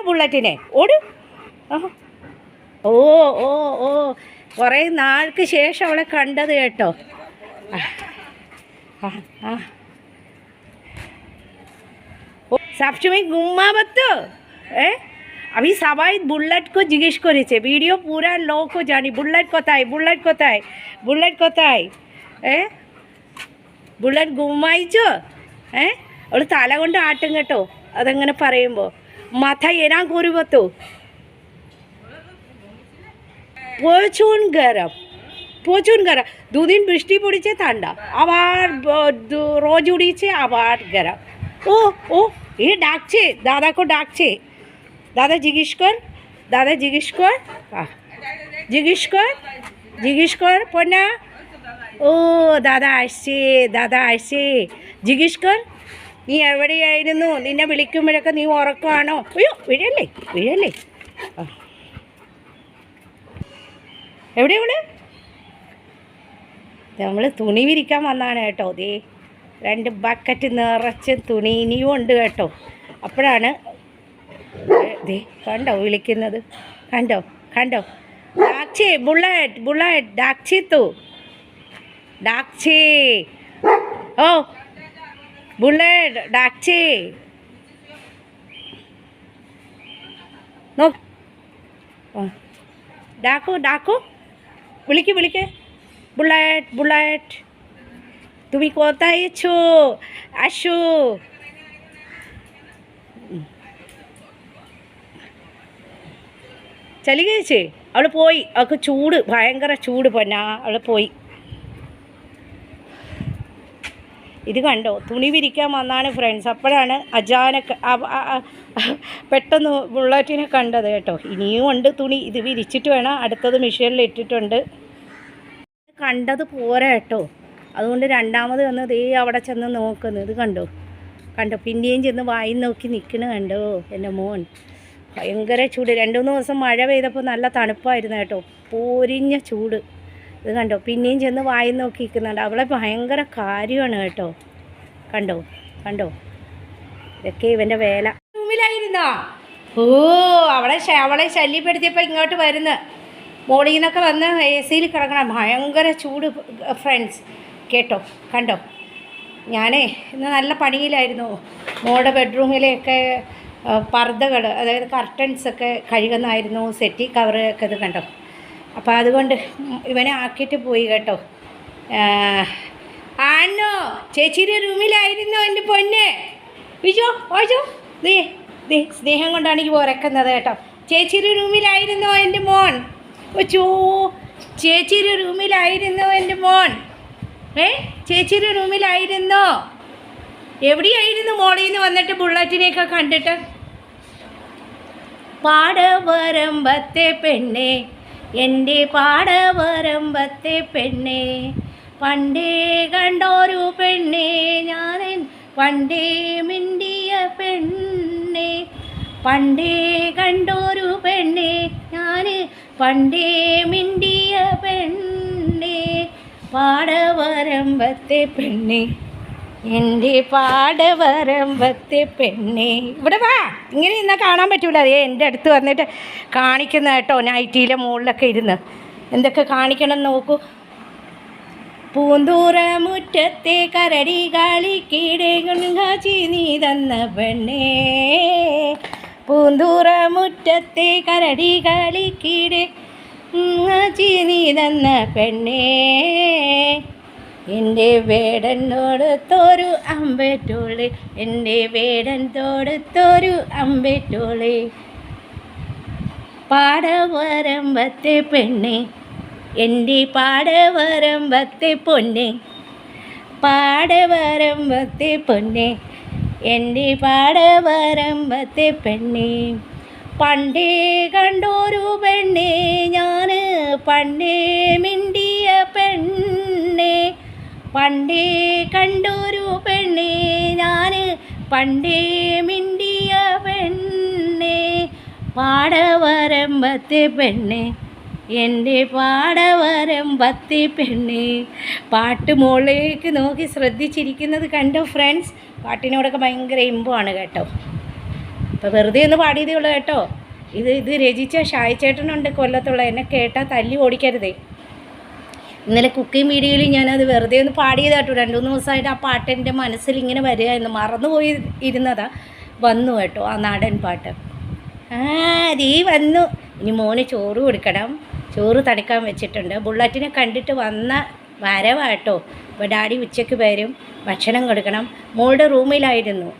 ഓടുന്നു ബുള്ളറ്റിനെ ഓടു. ഓ ഓ ഓ. കുറേ നാൾക്ക് ശേഷം അവളെ കണ്ടത് കേട്ടോ. সবসময় গুম্মা ഏ? হ্যাঁ আমি ബുള്ളറ്റ് বুল্লাটকে জিজ্ঞেস കൊറിച്ച് വീഡിയോ পুরা লোকও জানি ബുള്ളറ്റ് കൊത്തായി ബുള്ളറ്റ് കൊത്തായി ബുള്ളറ്റ് കൊത്തായി ഏ? ബുള്ളറ്റ് ഗുമ്മായിച്ചോ? ഏ? അവൾ തല കൊണ്ട് ആട്ടും കേട്ടോ. അതങ്ങനെ പറയുമ്പോൾ মাথায় এরা করব তো। প্রচুর গরম প্রচুর গরম। দুদিন বৃষ্টি পড়েছে, ঠান্ডা। আবার রোজ উড়িয়েছে, আবার গরম। ও ও, এ ডাকছে দাদাকে ডাকছে। দাদা জিজ্ঞেস কর, দাদা জিজ্ঞেস কর। জিজ্ঞেস কর জিজ্ঞেস কর পড়না ও, দাদা আসছে দাদা আসছে। জিজ্ঞেস কর നീ എവിടെയായിരുന്നു? നിന്നെ വിളിക്കുമ്പോഴൊക്കെ നീ ഉറക്കുവാണോ? അയ്യോ വീഴല്ലേ വീഴല്ലേ. എവിടെ നമ്മൾ തുണി വിരിക്കാൻ വന്നാണ് കേട്ടോ. ദേ രണ്ട് ബക്കറ്റ് നിറച്ച് തുണി ഇനിയും ഉണ്ട് കേട്ടോ. അപ്പോഴാണ് ദേ കണ്ടോ വിളിക്കുന്നത്? കണ്ടോ കണ്ടോ? ഡാക്ഷി ബുള്ളറ്റ് ബുള്ളറ്റ് ഡാക്ഷി തൂ. ഡാക്ഷി ഓ বুলেট ডাকছে നോക്ക് ആ. ডাকো ডাকো വിളിക്ക് വിളിക്ക് ബുള്ളറ്റ് ബുള്ളറ്റ് তুমি কোথায় এছো আসো ചളി കഴിച്ചേ അവൾ പോയി അവൾക്ക് ചൂട് ഭയങ്കര ചൂട് പൊന്നാ അവൾ പോയി ഇത് കണ്ടോ? തുണി വിരിക്കാൻ വന്നാണ് ഫ്രണ്ട്സ് അപ്പോഴാണ് അജാനക്ക് പെട്ടെന്ന് ബുള്ളറ്റിനെ കണ്ടത് കേട്ടോ. ഇനിയും ഉണ്ട് തുണി. ഇത് വിരിച്ചിട്ട് വേണം അടുത്തത് മെഷീനിൽ ഇട്ടിട്ടുണ്ട്. കണ്ടത് പോരാ കേട്ടോ. അതുകൊണ്ട് രണ്ടാമത് വന്ന് ദേ അവിടെ ചെന്ന് നോക്കുന്നു. ഇത് കണ്ടോ? കണ്ടോ? പിന്നെയും ചെന്ന് വായി നോക്കി നിൽക്കണ കണ്ടോ എന്റെ മോൻ. ഭയങ്കര ചൂട്. രണ്ട് മൂന്ന് ദിവസം മഴ പെയ്തപ്പോൾ നല്ല തണുപ്പായിരുന്നു കേട്ടോ. പോരിഞ്ഞ ചൂട്. ഇത് കണ്ടോ? പിന്നെയും ചെന്ന് വായി നോക്കി നിൽക്കുന്നുണ്ട് അവളെ ഭയങ്കര കാര്യമാണ് കേട്ടോ. കണ്ടോ? കണ്ടോ? ഇതൊക്കെ ഇവന്റെ വേല. റൂമിലായിരുന്നോ? ഓ അവളെ അവളെ ശല്യപ്പെടുത്തിയപ്പോൾ ഇങ്ങോട്ട് വരുന്നു. മോളിൽ നിന്നൊക്കെ വന്ന് എ സിയിൽ കിടക്കണം. ഭയങ്കര ചൂട് ഫ്രണ്ട്സ്. കേട്ടോ? കണ്ടോ? ഞാനേ ഇന്ന് നല്ല പണിയിലായിരുന്നു. മോളുടെ ബെഡ്റൂമിലെയൊക്കെ പർദ്ദകൾ അതായത് കർട്ടൻസ് ഒക്കെ കഴുകുന്നായിരുന്നു സെറ്റി കവർ ഒക്കെ ഇത് കണ്ടോ? അപ്പോൾ അതുകൊണ്ട് ഇവനെ ആക്കിയിട്ട് പോയി കേട്ടോ. ആണോ? ചേച്ചിയുടെ റൂമിലായിരുന്നു എന്റെ പൊന്നെ? വിജോ ഓജോ ദേ ദേ സ്നേഹം കൊണ്ടാണ് എനിക്ക് ഉറക്കുന്നത് കേട്ടോ. ചേച്ചിയുടെ റൂമിലായിരുന്നോ എന്റെ മോൻ? ഒച്ചോ ചേച്ചിയുടെ റൂമിലായിരുന്നോ എന്റെ മോൻ? ഏ ചേച്ചിയുടെ റൂമിലായിരുന്നോ? എവിടെയായിരുന്നു മോളിൽ നിന്ന് വന്നിട്ട് ബുള്ളറ്റിനെയൊക്കെ കണ്ടിട്ട്? പാടവരമ്പത്തെ പെണ്ണേ എന്റെ പാടവരമ്പത്തെ പെണ്ണെ. പണ്ടേ കണ്ടോരു പെണ്ണെ ഞാൻ പണ്ടേ മിണ്ടിയ പെണ്ണെ. പണ്ടേ കണ്ടോരു പെണ്ണെ ഞാൻ പണ്ടേ മിണ്ടിയ പെണ്ണെ. പാടവരമ്പത്തെ പെണ്ണെ എന്റെ പാടവരമ്പത്തെ പെണ്ണെ. ഇവിടെ വാ ഇങ്ങനെ ഇന്നാ കാണാൻ പറ്റൂല. അതേ എന്റെ അടുത്ത് വന്നിട്ട് കാണിക്കുന്ന കേട്ടോ നൈറ്റിയിലെ മുകളിലൊക്കെ ഇരുന്ന്. എന്തൊക്കെ കാണിക്കണം നോക്കൂ. പൂന്തൂറ മുറ്റത്തെ കരടി കളിക്കീടെ ഗുണാച്ചി നീ തന്ന പെണ്ണേ. പൂന്തൂറ മുറ്റത്തെ കരടി കളിക്കീടെ ഗുണാച്ചി നീ തന്ന പെണ്ണേ. എന്റെ വേടൻ തോടുത്തോരു അമ്പറ്റോളി എന്റെ വേടൻ തോടത്തോരു അമ്പറ്റോളി പാടവരമ്പത്തെ പെണ്ണെ എന്റെ പാടവരമ്പത്തെ പൊന്നെ പാടവരമ്പത്തെ പൊന്നെ എന്റെ പാടവരമ്പത്തെ പെണ്ണെ. പണ്ടേ കണ്ടൊരു പെണ്ണെ ഞാൻ പണ്ടേ മിണ്ടിയ പെണ്ണെ. പണ്ടേ കണ്ടൊരു പെണ്ണെ ഞാൻ പണ്ടേ മിണ്ടിയ പെണ്ണെ. പാടവരമ്പത്തെ പെണ്ണെ എന്റെ പാടവരമ്പത്തി പെണ്ണ്. പാട്ട് മുകളിലേക്ക് നോക്കി ശ്രദ്ധിച്ചിരിക്കുന്നത് കണ്ടോ ഫ്രണ്ട്സ് പാട്ടിനോടൊക്കെ ഭയങ്കര ഇമ്പമാണ് കേട്ടോ. അപ്പോൾ വെറുതെ ഒന്ന് പാടിയതേ ഉള്ളൂ കേട്ടോ. ഇത് ഇത് രചിച്ച ഷായച്ചേട്ടനുണ്ട് കൊല്ലത്തുള്ള. എന്നെ കേട്ടാൽ തല്ലി ഓടിക്കരുതേ. ഇന്നലെ കുക്കിംഗ് വീഡിയോയിൽ ഞാനത് വെറുതെ ഒന്ന് പാടിയതാട്ടോ. രണ്ട് മൂന്ന് ദിവസമായിട്ട് ആ പാട്ട് എന്റെ മനസ്സിൽ ഇങ്ങനെ വരികയായിരുന്നു മറന്നുപോയി ഇരുന്നതാ. വന്നു കേട്ടോ ആ നാടൻ പാട്ട്. ആ അതീ വന്നു. ഇനി മോന് ചോറ് കൊടുക്കണം. ചോറ് തണുക്കാൻ വെച്ചിട്ടുണ്ട്. ബുള്ളറ്റിനെ കണ്ടിട്ട് വന്ന വരവാട്ടോ. അപ്പോൾ ഡാഡി ഉച്ചയ്ക്ക് വരും ഭക്ഷണം കൊടുക്കണം. മോളുടെ റൂമിലായിരുന്നു.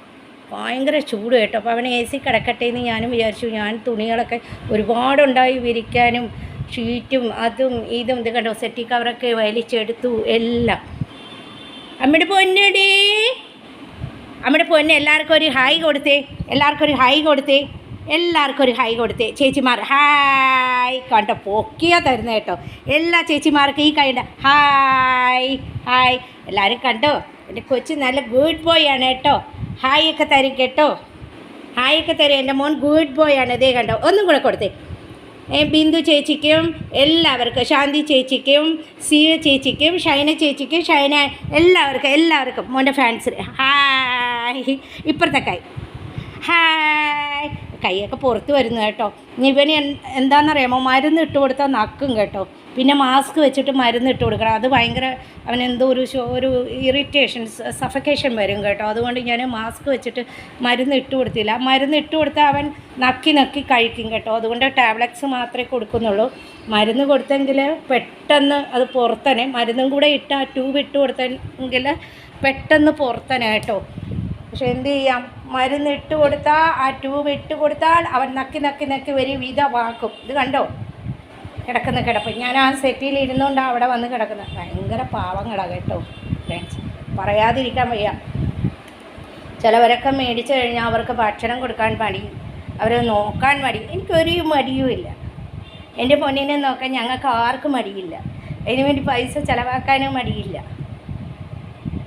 ഭയങ്കര ചൂട് കേട്ടോ. അപ്പോൾ അവൻ എ സി കിടക്കട്ടെ എന്ന് ഞാനും വിചാരിച്ചു. ഞാൻ തുണികളൊക്കെ ഒരുപാടുണ്ടായി വിരിക്കാനും ഷീറ്റും അതും ഇതും ഇത് കണ്ടോ? സെറ്റി കവറൊക്കെ വലിച്ചെടുത്തു എല്ലാം. അമ്മയുടെ പൊന്നടി അമ്മയുടെ പൊന്നെ എല്ലാവർക്കും ഒരു ഹായ് കൊടുത്തേ. എല്ലാവർക്കും ഒരു ഹായ് കൊടുത്തേ. എല്ലാവർക്കും ഒരു ഹൈ കൊടുത്തേ. ചേച്ചിമാർ ഹായ് കണ്ടോ? പൊക്കിയാ തരുന്നത് കേട്ടോ. എല്ലാ ചേച്ചിമാർക്കും ഈ കൈ ഹായ് ഹായ് എല്ലാവരും കണ്ടോ? എന്റെ കൊച്ചു നല്ല ഗുഡ് ബോയ് ആണ് കേട്ടോ. ഹായ് ഒക്കെ തരും കേട്ടോ. ഹായ് ഒക്കെ തരും. എന്റെ മോൻ ഗുഡ് ബോയ് ആണ്. ഇതേ കണ്ടോ? ഒന്നും കൂടെ കൊടുത്തേ. ബിന്ദു ചേച്ചിക്കും എല്ലാവർക്കും ശാന്തി ചേച്ചിക്കും സിയ ചേച്ചിക്കും ഷൈന ചേച്ചിക്കും ഷൈന എല്ലാവർക്കും എല്ലാവർക്കും. മോന്റെ ഫാൻസിന് ഹായ് ഇപ്പുറത്തെ കൈ. ഹായ് കൈയൊക്കെ പുറത്ത് വരുന്നു കേട്ടോ. ഇനി ഇവന് എന്താണെന്നറിയാമോ മരുന്ന് ഇട്ട് കൊടുത്താൽ നക്കും കേട്ടോ. പിന്നെ മാസ്ക് വെച്ചിട്ട് മരുന്ന് ഇട്ട് കൊടുക്കണം. അത് ഭയങ്കര അവനെന്തോ ഒരു ഒരു ഇറിറ്റേഷൻ സഫക്കേഷൻ വരും കേട്ടോ. അതുകൊണ്ട് ഞാൻ മാസ്ക് വെച്ചിട്ട് മരുന്ന് ഇട്ട് കൊടുത്തില്ല. മരുന്ന് ഇട്ട് കൊടുത്താൽ അവൻ നക്കി നക്കി കഴിക്കും കേട്ടോ. അതുകൊണ്ട് ടാബ്ലറ്റ്സ് മാത്രമേ കൊടുക്കുന്നുള്ളൂ. മരുന്ന് കൊടുത്തെങ്കിൽ പെട്ടെന്ന് അത് പുറത്തനെ മരുന്നും കൂടെ ഇട്ട് ആ ട്യൂബ് ഇട്ട് കൊടുത്തെങ്കിൽ പെട്ടെന്ന് പുറത്തനെ കേട്ടോ. പക്ഷെ എന്ത് ചെയ്യാം? മരുന്ന് ഇട്ട് കൊടുത്താൽ ആ ട്യൂബ് ഇട്ട് കൊടുത്താൽ അവൻ നക്കി നക്കി നക്കി വരി വിധമാക്കും ഇത് കണ്ടോ? കിടക്കുന്ന കിടപ്പ്. ഞാൻ ആ സെറ്റിയിൽ ഇരുന്നുകൊണ്ടാണ് അവിടെ വന്ന് കിടക്കുന്നത്. ഭയങ്കര പാവങ്ങളാണ് കേട്ടോ ഫ്രണ്ട്സ് പറയാതിരിക്കാൻ വയ്യ. ചിലവരൊക്കെ മേടിച്ചു കഴിഞ്ഞാൽ അവർക്ക് ഭക്ഷണം കൊടുക്കാൻ മടി അവരെ നോക്കാൻ മടി. എനിക്കൊരു മടിയുമില്ല എന്റെ പൊന്നിനെ നോക്കാൻ ഞങ്ങൾക്ക് ആർക്കും മടിയില്ല. അതിനു വേണ്ടി പൈസ ചിലവാക്കാനും മടിയില്ല.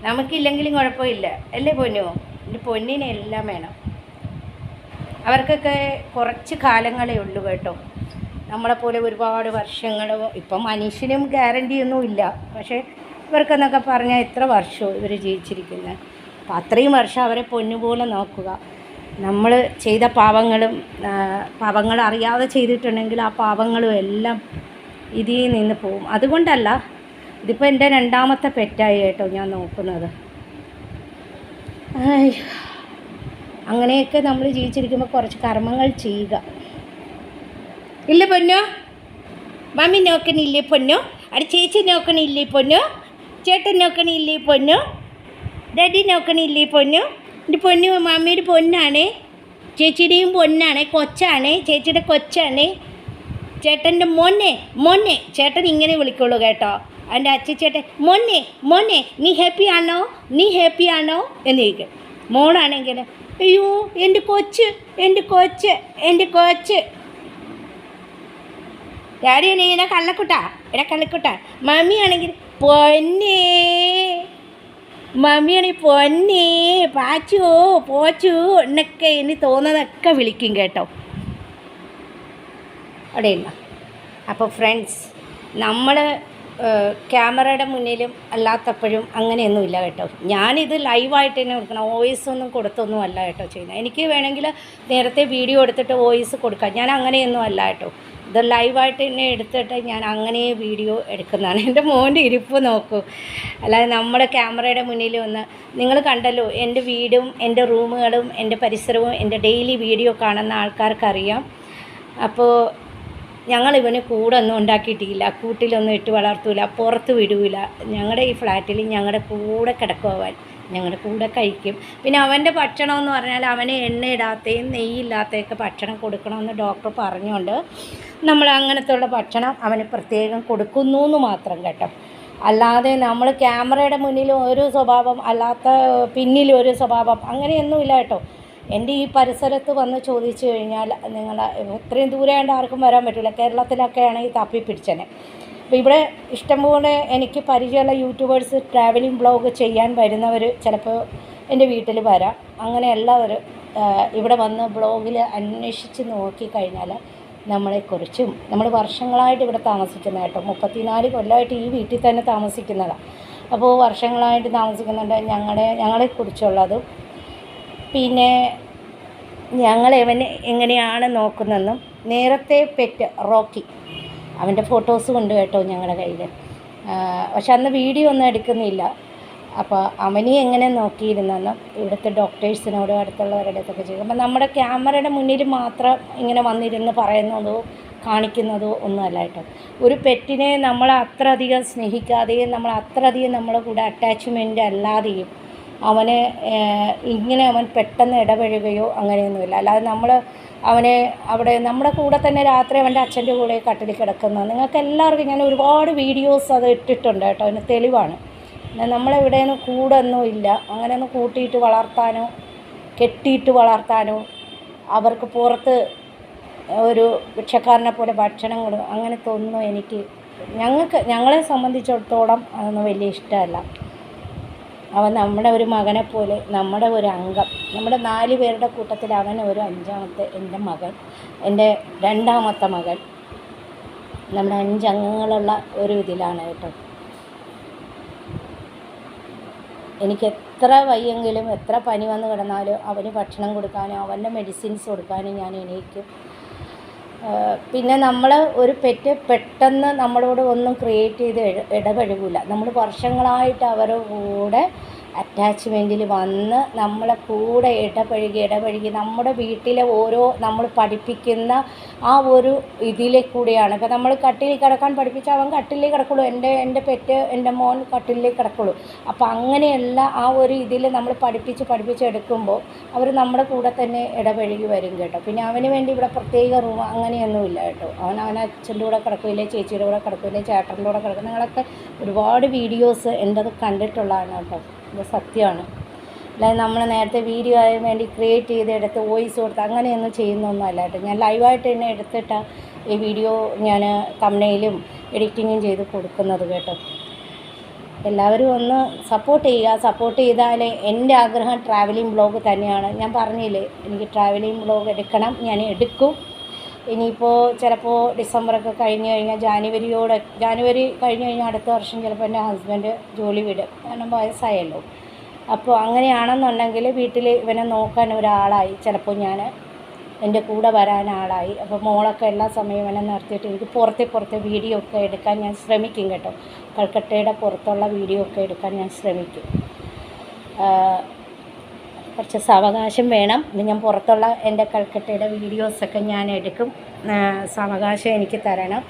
നമുക്കില്ലെങ്കിലും കുഴപ്പമില്ല. അല്ലേ പൊന്നോ? എന്റെ പൊന്നിനെ എല്ലാം വേണം. അവർക്കൊക്കെ കുറച്ച് കാലങ്ങളേ ഉള്ളൂ കേട്ടോ. നമ്മളെപ്പോലെ ഒരുപാട് വർഷങ്ങളോ ഇപ്പം മനുഷ്യനും ഗ്യാരണ്ടി ഒന്നും ഇല്ല. പക്ഷേ ഇവർക്കെന്നൊക്കെ പറഞ്ഞാൽ എത്ര വർഷവും ഇവർ ജീവിച്ചിരിക്കുന്നത് അപ്പം അത്രയും വർഷം അവരെ പൊന്നുപോലെ നോക്കുക. നമ്മൾ ചെയ്ത പാവങ്ങളും പാവങ്ങൾ അറിയാതെ ചെയ്തിട്ടുണ്ടെങ്കിൽ ആ പാവങ്ങളും എല്ലാം ഇതിൽ നിന്ന് പോവും അതുകൊണ്ടല്ല ഇതിപ്പോൾ എന്റെ രണ്ടാമത്തെ പെറ്റായി കേട്ടോ ഞാൻ നോക്കുന്നത്. അങ്ങനെയൊക്കെ നമ്മൾ ജീവിച്ചിരിക്കുമ്പോൾ കുറച്ച് കർമ്മങ്ങൾ ചെയ്യുക. ഇല്ല പൊന്നോ? മമ്മി നോക്കണില്ലേ പൊന്നോ? അവിടെ ചേച്ചി നോക്കണില്ലേ പൊന്നോ? ചേട്ടൻ നോക്കണില്ലേ പൊന്നോ? ഡാഡി നോക്കണില്ലേ പൊന്നോ? എന്റെ പൊന്നു മമ്മിയുടെ പൊന്നാണേ. ചേച്ചിയുടെയും പൊന്നാണേ. കൊച്ചാണേ. ചേച്ചിയുടെ കൊച്ചാണേ. ചേട്ടന്റെ മോനെ മോനെ. ചേട്ടൻ ഇങ്ങനെ വിളിക്കുള്ളൂ കേട്ടോ. എന്റെ അച്ഛച്ചേട്ടൻ മോനെ മോനെ നീ ഹാപ്പി ആണോ? നീ ഹാപ്പി ആണോ? എന്ന് ചോദിക്കും മോളാണെങ്കിൽ അയ്യോ എന്റെ കൊച്ച് എന്റെ കൊച്ച് എന്റെ കൊച്ച്. ഡാഡി നീ? എന്നെ കള്ളക്കുട്ട? എടാ കള്ളക്കുട്ട? മമ്മിയാണെങ്കിൽ പൊന്നേ മമ്മിയാണെങ്കിൽ പൊന്നേ പാച്ചു പോച്ചു എന്നൊക്കെ ഇനി തോന്നുന്നതൊക്കെ വിളിക്കും കേട്ടോ. അവിടെയില്ല. അപ്പോൾ ഫ്രണ്ട്സ് നമ്മൾ ക്യാമറയുടെ മുന്നിലും അല്ലാത്തപ്പോഴും അങ്ങനെയൊന്നുമില്ല കേട്ടോ. ഞാനിത് ലൈവായിട്ട് തന്നെ കൊടുക്കണം. വോയിസ് ഒന്നും കൊടുത്തൊന്നും അല്ല കേട്ടോ ചെയ്യുന്നത്. എനിക്ക് വേണമെങ്കിൽ നേരത്തെ വീഡിയോ എടുത്തിട്ട് വോയിസ് കൊടുക്കാം. ഞാൻ അങ്ങനെയൊന്നും അല്ല കേട്ടോ. ഇത് ലൈവായിട്ട് തന്നെ എടുത്തിട്ട് ഞാൻ അങ്ങനെ വീഡിയോ എടുക്കുന്നതാണ്. എന്റെ മോന്റെ ഇരിപ്പ് നോക്കൂ. അല്ലാതെ നമ്മുടെ ക്യാമറയുടെ മുന്നിൽ വന്ന് നിങ്ങൾ കണ്ടല്ലോ എന്റെ വീടും എന്റെ റൂമുകളും എന്റെ പരിസരവും എന്റെ ഡെയിലി വീഡിയോ കാണുന്ന ആൾക്കാർക്കറിയാം. അപ്പോൾ ഞങ്ങൾ ഇവന് കൂടൊന്നും ഉണ്ടാക്കിയിട്ടില്ല. കൂട്ടിലൊന്നും ഇട്ട് വളർത്തൂല പുറത്ത് വിടൂല. ഞങ്ങളുടെ ഈ ഫ്ലാറ്റിൽ ഞങ്ങളുടെ കൂടെ കിടക്കുവാൻ ഞങ്ങളുടെ കൂടെ കഴിക്കും. പിന്നെ അവന്റെ ഭക്ഷണം എന്ന് പറഞ്ഞാൽ അവന് എണ്ണയിടാത്തയും നെയ്യില്ലാത്തയൊക്കെ ഭക്ഷണം കൊടുക്കണമെന്ന് ഡോക്ടർ പറഞ്ഞുകൊണ്ട് നമ്മൾ അങ്ങനത്തുള്ള ഭക്ഷണം അവന് പ്രത്യേകം കൊടുക്കുന്നു എന്ന് മാത്രം കേട്ടോ. അല്ലാതെ നമ്മൾ ക്യാമറയുടെ മുന്നിൽ ഒരു സ്വഭാവം അല്ലാത്ത പിന്നിൽ ഒരു സ്വഭാവം അങ്ങനെയൊന്നുമില്ല കേട്ടോ. എന്റെ ഈ പരിസരത്ത് വന്ന് ചോദിച്ചു കഴിഞ്ഞാൽ നിങ്ങൾ ഇത്രയും ദൂരെയാണ്ട് ആർക്കും വരാൻ പറ്റില്ല. കേരളത്തിലൊക്കെ ആണെങ്കിൽ തപ്പി പിടിച്ചനെ. അപ്പോൾ ഇവിടെ ഇഷ്ടംപോലെ എനിക്ക് പരിചയമുള്ള യൂട്യൂബേഴ്സ് ട്രാവലിംഗ് ബ്ലോഗ് ചെയ്യാൻ വരുന്നവർ ചിലപ്പോൾ എന്റെ വീട്ടിൽ വരാം. അങ്ങനെ എല്ലാവരും ഇവിടെ വന്ന് ബ്ലോഗിൽ അന്വേഷിച്ച് നോക്കിക്കഴിഞ്ഞാൽ നമ്മളെക്കുറിച്ചും നമ്മൾ വർഷങ്ങളായിട്ട് ഇവിടെ താമസിക്കുന്ന കേട്ടോ മുപ്പത്തിനാല് കൊല്ലമായിട്ട് ഈ വീട്ടിൽ തന്നെ താമസിക്കുന്നതാണ്. അപ്പോൾ വർഷങ്ങളായിട്ട് താമസിക്കുന്നുണ്ട് ഞങ്ങളുടെ ഞങ്ങളെക്കുറിച്ചുള്ളതും പിന്നെ ഞങ്ങൾ ഇവനെ എങ്ങനെയാണ് നോക്കുന്നതെന്നും നേരത്തെ പെറ്റ് റോക്കി. അവന്റെ ഫോട്ടോസ് കൊണ്ട് കേട്ടോ ഞങ്ങളുടെ കയ്യിൽ. പക്ഷെ അന്ന് വീഡിയോ ഒന്നും എടുക്കുന്നില്ല. അപ്പോൾ അവനെ എങ്ങനെ നോക്കിയിരുന്നെന്നും ഇവിടുത്തെ ഡോക്ടേഴ്സിനോടും അടുത്തുള്ളവരുടെ അടുത്തൊക്കെ ചെയ്യും അപ്പം നമ്മുടെ ക്യാമറയുടെ മുന്നിൽ മാത്രം ഇങ്ങനെ വന്നിരുന്ന് പറയുന്നതോ കാണിക്കുന്നതോ ഒന്നുമല്ല കേട്ടോ. ഒരു പെറ്റിനെ നമ്മൾ അത്രയധികം സ്നേഹിക്കാതെയും നമ്മൾ അത്രയധികം നമ്മളെ കൂടെ അറ്റാച്ച്മെന്റ് അല്ലാതെയും അവനെ ഇങ്ങനെ അവൻ പെട്ടെന്ന് ഇടപഴകുകയോ അങ്ങനെയൊന്നുമില്ല. അല്ലാതെ നമ്മൾ അവനെ അവിടെ നമ്മുടെ കൂടെ തന്നെ രാത്രി അവന്റെ അച്ഛന്റെ കൂടെ കട്ടിലിൽ കിടക്കുന്ന നിങ്ങൾക്ക് എല്ലാവർക്കും ഞാൻ ഒരുപാട് വീഡിയോസ് അത് ഇട്ടിട്ടുണ്ട് കേട്ടോ. അതിന് തെളിവാണ്. നമ്മളെവിടെയൊന്നും കൂടെ ഒന്നും ഇല്ല. അങ്ങനെയൊന്നും കൂട്ടിയിട്ട് വളർത്താനോ കെട്ടിയിട്ട് വളർത്താനോ അവർക്ക് പുറത്ത് ഒരു ഭിക്ഷക്കാരനെ പോലെ ഭക്ഷണം കൊടുക്കും അങ്ങനത്തെ ഒന്നും എനിക്ക് ഞങ്ങൾക്ക് ഞങ്ങളെ സംബന്ധിച്ചിടത്തോളം അതൊന്നും വലിയ ഇഷ്ടമല്ല. അവൻ നമ്മുടെ ഒരു മകനെ പോലെ നമ്മുടെ ഒരു അംഗം. നമ്മുടെ നാല് പേരുടെ കൂട്ടത്തിൽ അവൻ ഒരു അഞ്ചാമത്തെ എന്റെ മകൻ എന്റെ രണ്ടാമത്തെ മകൻ. നമ്മുടെ അഞ്ചംഗങ്ങളുള്ള ഒരു ഇതിലാണ് കേട്ടോ. എനിക്ക് എത്ര വയ്യെങ്കിലും എത്ര പനി വന്ന് കിടന്നാലും അവന് ഭക്ഷണം കൊടുക്കാനും അവന്റെ മെഡിസിൻസ് കൊടുക്കാനും ഞാൻ എണീക്കും. പിന്നെ നമ്മൾ ഒരു പെറ്റ് പെട്ടെന്ന് നമ്മളോട് ഒന്നും ക്രിയേറ്റ് ചെയ്ത് ഇടപഴകില്ല നമ്മൾ വർഷങ്ങളായിട്ട് അവരുടെ കൂടെ അറ്റാച്ച്മെന്റിൽ വന്ന് നമ്മളെ കൂടെ ഇടപഴകി ഇടപഴകി നമ്മുടെ വീട്ടിലെ ഓരോ നമ്മൾ പഠിപ്പിക്കുന്ന ആ ഒരു ഇതിലെ കൂടെയാണ്. ഇപ്പം നമ്മൾ കട്ടിലിൽ കിടക്കാൻ പഠിപ്പിച്ച അവൻ കട്ടിലേ കിടക്കുള്ളൂ. എന്റെ എന്റെ പെറ്റ് എന്റെ മോൻ കട്ടിലേ കിടക്കുള്ളൂ. അപ്പോൾ അങ്ങനെയുള്ള ആ ഒരു ഇതിൽ നമ്മൾ പഠിപ്പിച്ച് പഠിപ്പിച്ചെടുക്കുമ്പോൾ അവർ നമ്മുടെ കൂടെ തന്നെ ഇടപഴകി വരും കേട്ടോ. പിന്നെ അവന് വേണ്ടി ഇവിടെ പ്രത്യേക റൂം അങ്ങനെയൊന്നുമില്ല കേട്ടോ. അവൻ അവൻ അച്ഛന്റെ കൂടെ കിടക്കില്ലേ ചേച്ചിയുടെ കൂടെ കിടക്കില്ലേ ചേട്ടന്റെ കൂടെ കിടക്കും നിങ്ങളൊക്കെ ഒരുപാട് വീഡിയോസ് എന്റെ കണ്ടിട്ടുള്ളതാണ് കേട്ടോ. ഇത് സത്യമാണ്. അല്ലാതെ നമ്മൾ നേരത്തെ വീഡിയോ ആയ വേണ്ടി ക്രിയേറ്റ് ചെയ്ത് എടുത്ത് വോയിസ് കൊടുത്ത് അങ്ങനെയൊന്നും ചെയ്യുന്നൊന്നും അല്ല കേട്ടോ. ഞാൻ ലൈവായിട്ട് തന്നെ എടുത്തിട്ട് ഈ വീഡിയോ ഞാൻ തമ്മനയിലും എഡിറ്റിങ്ങും ചെയ്ത് കൊടുക്കുന്നത് കേട്ടോ. എല്ലാവരും ഒന്ന് സപ്പോർട്ട് ചെയ്യുക. സപ്പോർട്ട് ചെയ്താൽ എന്റെ ആഗ്രഹം ട്രാവലിംഗ് ബ്ലോഗ് തന്നെയാണ്. ഞാൻ പറഞ്ഞില്ലേ എനിക്ക് ട്രാവലിംഗ് ബ്ലോഗ് എടുക്കണം ഞാൻ എടുക്കും. ഇനിയിപ്പോൾ ചിലപ്പോൾ ഡിസംബറൊക്കെ കഴിഞ്ഞ് കഴിഞ്ഞാൽ ജാനുവരിയോടെ ജാനുവരി കഴിഞ്ഞ് കഴിഞ്ഞാൽ അടുത്ത വർഷം ചിലപ്പോൾ എന്റെ ഹസ്ബൻഡ് ജോലി വിടും. കാരണം വയസ്സായല്ലോ. അപ്പോൾ അങ്ങനെയാണെന്നുണ്ടെങ്കിൽ വീട്ടിൽ ഇവനെ നോക്കാൻ ഒരാളായി. ചിലപ്പോൾ ഞാൻ എന്റെ കൂടെ വരാൻ ആളായി. അപ്പോൾ മോളൊക്കെ എല്ലാ സമയവും ഇവനെ നിർത്തിയിട്ട് എനിക്ക് പുറത്തെ പുറത്തെ വീഡിയോ ഒക്കെ എടുക്കാൻ ഞാൻ ശ്രമിക്കും കേട്ടോ. കൽക്കട്ടയുടെ പുറത്തുള്ള വീഡിയോ ഒക്കെ എടുക്കാൻ ഞാൻ ശ്രമിക്കും. കുറച്ച് സാവകാശം വേണം. ഞാൻ പുറത്തുള്ള എന്റെ കൽക്കട്ടയുടെ വീഡിയോസൊക്കെ ഞാൻ എടുക്കും. സാവകാശം എനിക്ക് തരണം.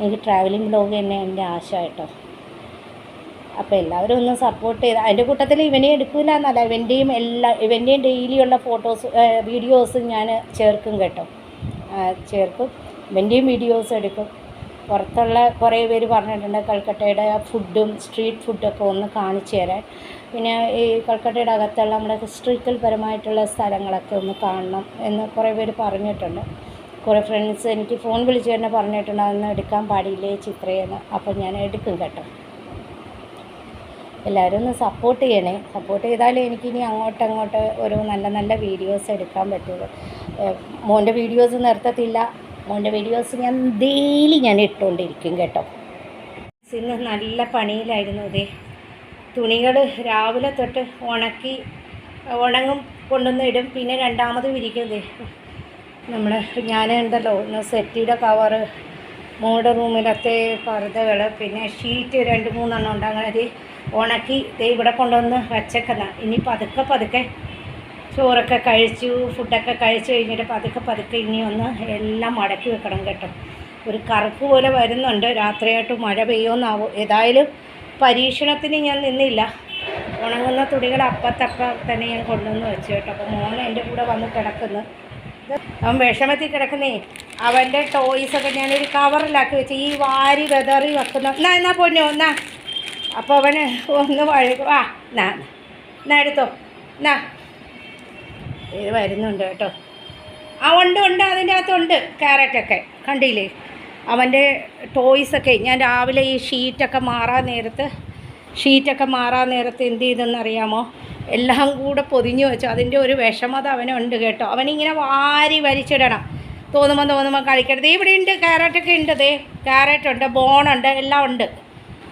എനിക്ക് ട്രാവലിംഗ് ബ്ലോഗ് തന്നെ എന്റെ ആശ അപ്പോൾ എല്ലാവരും ഒന്ന് സപ്പോർട്ട് ചെയ്ത് അതിന്റെ കൂട്ടത്തിൽ ഇവനെ എടുക്കില്ല എന്നല്ല ഇവന്റെയും എല്ലാ ഇവന്റെയും ഡെയിലിയുള്ള ഫോട്ടോസ് വീഡിയോസ് ഞാൻ ചേർക്കും കേട്ടോ. ചേർക്കും. ഇവന്റെയും വീഡിയോസ് എടുക്കും. പുറത്തുള്ള കുറേ പേര് പറഞ്ഞിട്ടുണ്ട് കൽക്കട്ടയുടെ ഫുഡും സ്ട്രീറ്റ് ഫുഡൊക്കെ ഒന്ന് കാണിച്ചു തരാൻ. പിന്നെ ഈ കൽക്കട്ടയുടെ അകത്തുള്ള നമ്മുടെ ഹിസ്റ്ററിക്കൽ പരമായിട്ടുള്ള സ്ഥലങ്ങളൊക്കെ ഒന്ന് കാണണം എന്ന് കുറേ പേര് പറഞ്ഞിട്ടുണ്ട്. കുറേ ഫ്രണ്ട്സ് എനിക്ക് ഫോൺ വിളിച്ച് തന്നെ പറഞ്ഞിട്ടുണ്ട് അതൊന്നും എടുക്കാൻ പാടില്ലേ ചിത്രയെന്ന് അപ്പോൾ ഞാൻ എടുക്കും കേട്ടോ. എല്ലാവരും ഒന്ന് സപ്പോർട്ട് ചെയ്യണേ. സപ്പോർട്ട് ചെയ്താലേ എനിക്കിനി അങ്ങോട്ട് അങ്ങോട്ട് ഒരു നല്ല നല്ല വീഡിയോസ് എടുക്കാൻ പറ്റുള്ളൂ. മോന്റെ വീഡിയോസ് നിർത്തത്തില്ല. മോന്റെ വീഡിയോസ് ഞാൻ ഡെയിലി ഞാൻ ഇട്ടുകൊണ്ടിരിക്കും കേട്ടോ. ഇന്ന് നല്ല പണിയിലായിരുന്നു ഇതേ തുണികൾ രാവിലെ തൊട്ട് ഉണക്കി ഉണങ്ങും കൊണ്ടുവന്ന് ഇടും. പിന്നെ രണ്ടാമത് വിരിക്കും ദേ നമ്മൾ ഞാൻ ഉണ്ടല്ലോ ഒന്ന് സെറ്റിയുടെ കവറ് മോഡ് റൂമിലത്തെ പർദ്ദകൾ പിന്നെ ഷീറ്റ് രണ്ട് മൂന്നെണ്ണം ഉണ്ട്. അങ്ങനെ അത് ഉണക്കി ദേ ഇവിടെ കൊണ്ടുവന്ന് വച്ചേക്കുന്ന. ഇനി പതുക്കെ പതുക്കെ ചോറൊക്കെ കഴിച്ചു ഫുഡൊക്കെ കഴിച്ചു കഴിഞ്ഞിട്ട് പതുക്കെ പതുക്കെ ഇനി ഒന്ന് എല്ലാം മടക്കി വെക്കണം കേട്ടോ. ഒരു കറുപ്പ് പോലെ വരുന്നുണ്ട്. രാത്രിയായിട്ട് മഴ പെയ്യുമെന്നാവും ഏതായാലും പരീക്ഷണത്തിന് ഞാൻ നിന്നില്ല. ഉണങ്ങുന്ന തുണികൾ അപ്പത്തപ്പം തന്നെ ഞാൻ കൊണ്ടുവന്ന് വെച്ചു കേട്ടോ. അപ്പോൾ മോൻ എന്റെ കൂടെ വന്ന് കിടക്കുന്നു. അവൻ വിഷമത്തിൽ കിടക്കുന്നേ. അവന്റെ ടോയ്സൊക്കെ ഞാനൊരു കവറിലാക്കി വെച്ച് ഈ വാരി വെതറി വെക്കുന്ന. എന്നാ എന്നാ പൊന്നു എന്നാ. അപ്പോൾ അവന് ഒന്ന് വഴുകും ആ എന്നാ എന്നാ. എടുത്തോ. എന്നാ. ഇത് വരുന്നുണ്ട് കേട്ടോ. ആ ഉണ്ട് ഉണ്ട്. അതിന്റെ അകത്തുണ്ട്. ക്യാരറ്റൊക്കെ കണ്ടില്ലേ? അവന്റെ ടോയ്സൊക്കെ ഞാൻ രാവിലെ ഈ ഷീറ്റൊക്കെ മാറാൻ നേരത്ത് ഷീറ്റൊക്കെ മാറാൻ നേരത്ത് എന്ത് ചെയ്തെന്നറിയാമോ എല്ലാം കൂടെ പൊതിഞ്ഞു വെച്ചു. അതിന്റെ ഒരു വിഷമത അവനുണ്ട് കേട്ടോ. അവനിങ്ങനെ വാരി വലിച്ചിടണം. തോന്നുമ്പോൾ തോന്നുമ്പോൾ കളിക്കരുത്. ഇവിടെ ഉണ്ട് ക്യാരറ്റൊക്കെ ഉണ്ട് ദേ. ക്യാരറ്റ് ഉണ്ട് ബോണുണ്ട് എല്ലാം ഉണ്ട്.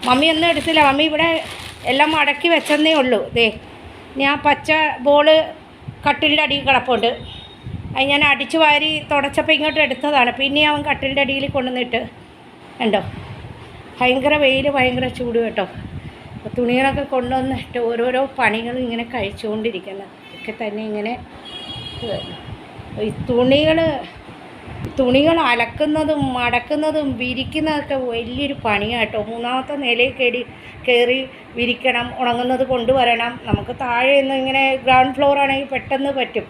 മമ്മി ഒന്നും എടുത്തില്ല. മമ്മി ഇവിടെ എല്ലാം മടക്കി വെച്ചെന്നേ ഉള്ളൂ ദേ. ഞാൻ പച്ച ബോൾ കട്ടിലിന്റെ അടിയിൽ കിടപ്പുണ്ട്. അത് ഞാൻ അടിച്ചു വാരി തുടച്ചപ്പോൾ ഇങ്ങോട്ട് എടുത്തതാണ്. പിന്നെ അവൻ കട്ടിലിന്റെ അടിയിൽ കൊണ്ടുവന്നിട്ട് ഉണ്ടോ ഭയങ്കര വെയിൽ ഭയങ്കര ചൂട് കേട്ടോ. അപ്പോൾ തുണികളൊക്കെ കൊണ്ടുവന്നിട്ട് ഓരോരോ പണികളും ഇങ്ങനെ കഴിച്ചുകൊണ്ടിരിക്കുന്നത് ഒക്കെ തന്നെ ഇങ്ങനെ. ഈ തുണികൾ തുണികൾ അലക്കുന്നതും മടക്കുന്നതും വിരിക്കുന്നതൊക്കെ വലിയൊരു പണിയാട്ടോ മൂന്നാമത്തെ നിലയിൽ കയറി കയറി വിരിക്കണം ഉണങ്ങുന്നത് കൊണ്ടുവരണം. നമുക്ക് താഴെ നിന്ന് ഇങ്ങനെ ഗ്രൗണ്ട് ഫ്ലോർ ആണെങ്കിൽ പെട്ടെന്ന് പറ്റും.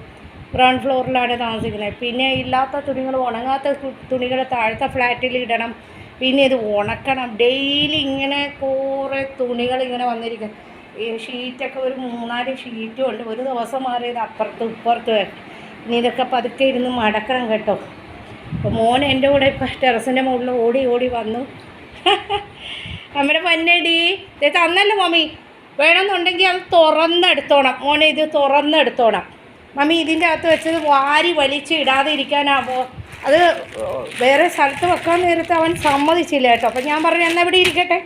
ഗ്രൗണ്ട് ഫ്ലോറിലാണ് താമസിക്കുന്നത്. പിന്നെ ഇല്ലാത്ത തുണികൾ ഉണങ്ങാത്ത തുണികൾ താഴത്തെ ഫ്ലാറ്റിൽ ഇടണം. പിന്നെ ഇത് ഉണക്കണം. ഡെയിലി ഇങ്ങനെ കുറേ തുണികൾ ഇങ്ങനെ വന്നിരിക്കും. ഈ ഷീറ്റൊക്കെ ഒരു മൂന്നാൽ ഷീറ്റും ഉണ്ട്. ഒരു ദിവസം മാറിയത് അപ്പുറത്ത് ഇപ്പുറത്ത് ഇനി ഇതൊക്കെ പതുക്കെ ഇരുന്ന് മടക്കണം കേട്ടോ. അപ്പോൾ മോൻ എന്റെ കൂടെ ഇപ്പം ടെറസിന്റെ മുകളിൽ ഓടി ഓടി വന്നു. നമ്മുടെ പന്നടി തന്നല്ലോ മമ്മി. വേണമെന്നുണ്ടെങ്കിൽ അത് തുറന്നെടുത്തോണം. മോനെ ഇത് തുറന്നെടുത്തോണം. മമ്മി ഇതിന്റെ അകത്ത് വെച്ചത് വാരി വലിച്ച് ഇടാതെ ഇരിക്കാനാവോ? അത് വേറെ സ്ഥലത്ത് വെക്കാൻ നേരത്ത് അവൻ സമ്മതിച്ചില്ല കേട്ടോ. അപ്പം ഞാൻ പറഞ്ഞു എന്നാൽ ഇവിടെ ഇരിക്കട്ടെ?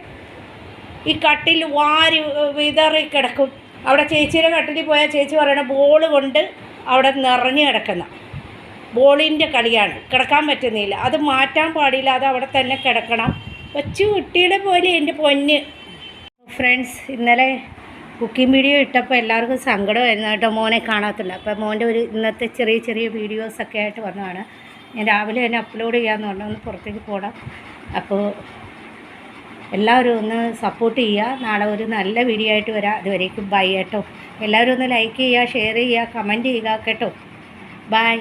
ഈ കട്ടിൽ വാരി വിതറി കിടക്കും. അവിടെ ചേച്ചിയുടെ കട്ടിൽ പോയാൽ ചേച്ചി പറയണ ബോൾ കൊണ്ട് അവിടെ നിറഞ്ഞു കിടക്കുന്ന. ബോളിന്റെ കളിയാണ്. കിടക്കാൻ പറ്റുന്നില്ല. അത് മാറ്റാൻ പാടില്ല. അത് അവിടെ തന്നെ കിടക്കണം. കൊച്ചു കുട്ടിയുടെ പോലെ എന്റെ പൊന്ന്. ഫ്രണ്ട്സ് ഇന്നലെ കുക്കിംഗ് വീഡിയോ ഇട്ടപ്പോൾ എല്ലാവർക്കും സങ്കടമായിരുന്നു കേട്ടോ മോനെ കാണാത്തില്ല അപ്പോൾ മോന്റെ ഒരു ഇന്നത്തെ ചെറിയ ചെറിയ വീഡിയോസൊക്കെ ആയിട്ട് വന്നതാണ്. ഞാൻ രാവിലെ തന്നെ അപ്ലോഡ് ചെയ്യാമെന്ന് പറഞ്ഞു പുറത്തേക്ക് പോകണം അപ്പോൾ എല്ലാവരും ഒന്ന് സപ്പോർട്ട് ചെയ്യുക. നാളെ ഒരു നല്ല വീഡിയോ ആയിട്ട് വരാം. അതുവരേക്കും ബൈ കേട്ടോ. എല്ലാവരും ഒന്ന് ലൈക്ക് ചെയ്യുക ഷെയർ ചെയ്യുക കമന്റ് ചെയ്യുക കേട്ടോ. ബൈ